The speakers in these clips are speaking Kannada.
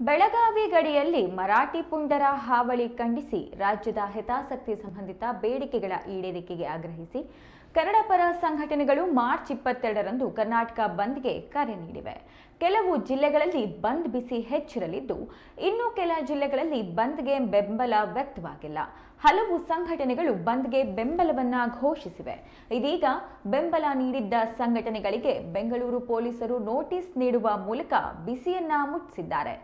ಬೆಳಗಾವಿ ಗಡಿಯಲ್ಲಿ ಮರಾಠಿ ಪುಂಡರ ಹಾವಳಿ ಖಂಡಿಸಿ ರಾಜ್ಯದ ಹಿತಾಸಕ್ತಿ ಸಂಬಂಧಿತ ಬೇಡಿಕೆಗಳ ಈಡೇರಿಕೆಗೆ ಆಗ್ರಹಿಸಿ ಕನ್ನಡ ಪರ ಸಂಘಟನೆಗಳು ಮಾರ್ಚ್ ಇಪ್ಪತ್ತೆರಡರಂದು ಕರ್ನಾಟಕ ಬಂದ್ಗೆ ಕರೆ ನೀಡಿವೆ. ಕೆಲವು ಜಿಲ್ಲೆಗಳಲ್ಲಿ ಬಂದ್ ಬಿಸಿ ಹೆಚ್ಚಿರಲಿದ್ದು, ಇನ್ನು ಕೆಲ ಜಿಲ್ಲೆಗಳಲ್ಲಿ ಬಂದ್ಗೆ ಬೆಂಬಲ ವ್ಯಕ್ತವಾಗಿಲ್ಲ. ಹಲವು ಸಂಘಟನೆಗಳು ಬಂದ್ಗೆ ಬೆಂಬಲವನ್ನ ಘೋಷಿಸಿವೆ. ಇದೀಗ ಬೆಂಬಲ ನೀಡಿದ್ದ ಸಂಘಟನೆಗಳಿಗೆ ಬೆಂಗಳೂರು ಪೊಲೀಸರು ನೋಟಿಸ್ ನೀಡುವ ಮೂಲಕ ಬಿಸಿಯನ್ನ ಮುಟ್ಟಿಸಿದ್ದಾರೆ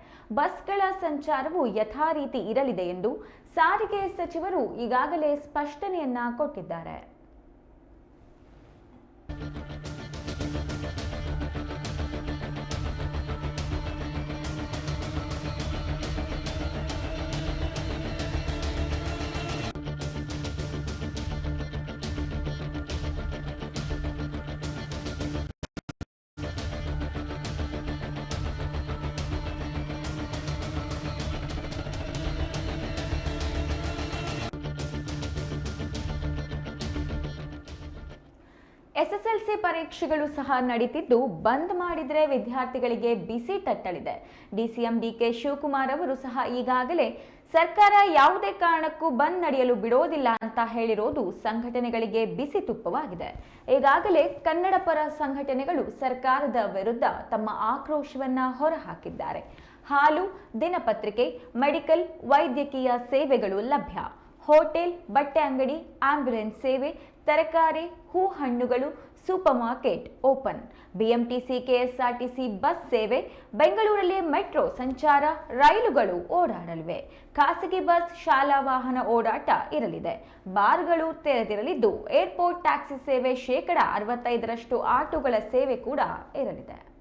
ಬಸ್ಗಳ ಸಂಚಾರವು ಯಥಾರೀತಿ ಇರಲಿದೆ ಎಂದು ಸಾರಿಗೆ ಸಚಿವರು ಈಗಾಗಲೇ ಸ್ಪಷ್ಟನೆಯನ್ನ ಕೊಟ್ಟಿದ್ದಾರೆ. ಎಸ್ಎಸ್ಎಲ್ಸಿ ಪರೀಕ್ಷೆಗಳು ಸಹ ನಡೀತಿದ್ದು, ಬಂದ್ ಮಾಡಿದರೆ ವಿದ್ಯಾರ್ಥಿಗಳಿಗೆ ಬಿಸಿ ತಟ್ಟಲಿದೆ. ಡಿಸಿಎಂ ಡಿಕೆ ಶಿವಕುಮಾರ್ ಅವರು ಸಹ ಈಗಾಗಲೇ, ಸರ್ಕಾರ ಯಾವುದೇ ಕಾರಣಕ್ಕೂ ಬಂದ್ ನಡೆಯಲು ಬಿಡೋದಿಲ್ಲ ಅಂತ ಹೇಳಿರೋದು ಸಂಘಟನೆಗಳಿಗೆ ಬಿಸಿ ತುಪ್ಪವಾಗಿದೆ. ಈಗಾಗಲೇ ಕನ್ನಡ ಪರ ಸಂಘಟನೆಗಳು ಸರ್ಕಾರದ ವಿರುದ್ಧ ತಮ್ಮ ಆಕ್ರೋಶವನ್ನ ಹೊರಹಾಕಿದ್ದಾರೆ. ಹಾಲು, ದಿನಪತ್ರಿಕೆ, ಮೆಡಿಕಲ್, ವೈದ್ಯಕೀಯ ಸೇವೆಗಳು ಲಭ್ಯ. ಹೋಟೆಲ್, ಬಟ್ಟೆ ಅಂಗಡಿ, ಆಂಬ್ಯುಲೆನ್ಸ್ ಸೇವೆ, ತರಕಾರಿ, ಹೂ ಹಣ್ಣುಗಳು super market open. BMTC, KSRTC bus ಸೇವೆ, ಬೆಂಗಳೂರಲ್ಲಿ ಮೆಟ್ರೋ ಸಂಚಾರ, ರೈಲುಗಳು ಓಡಾಡಲಿವೆ. ಖಾಸಗಿ ಬಸ್, ಶಾಲಾ ವಾಹನ ಓಡಾಟ ಇರಲಿದೆ. ಬಾರ್ಗಳು ತೆರೆದಿರಲಿದ್ದು, ಏರ್ಪೋರ್ಟ್ ಟ್ಯಾಕ್ಸಿ ಸೇವೆ ಶೇಕಡ ಅರವತ್ತೈದರಷ್ಟು ಆಟೋಗಳ ಸೇವೆ ಕೂಡ ಇರಲಿದೆ.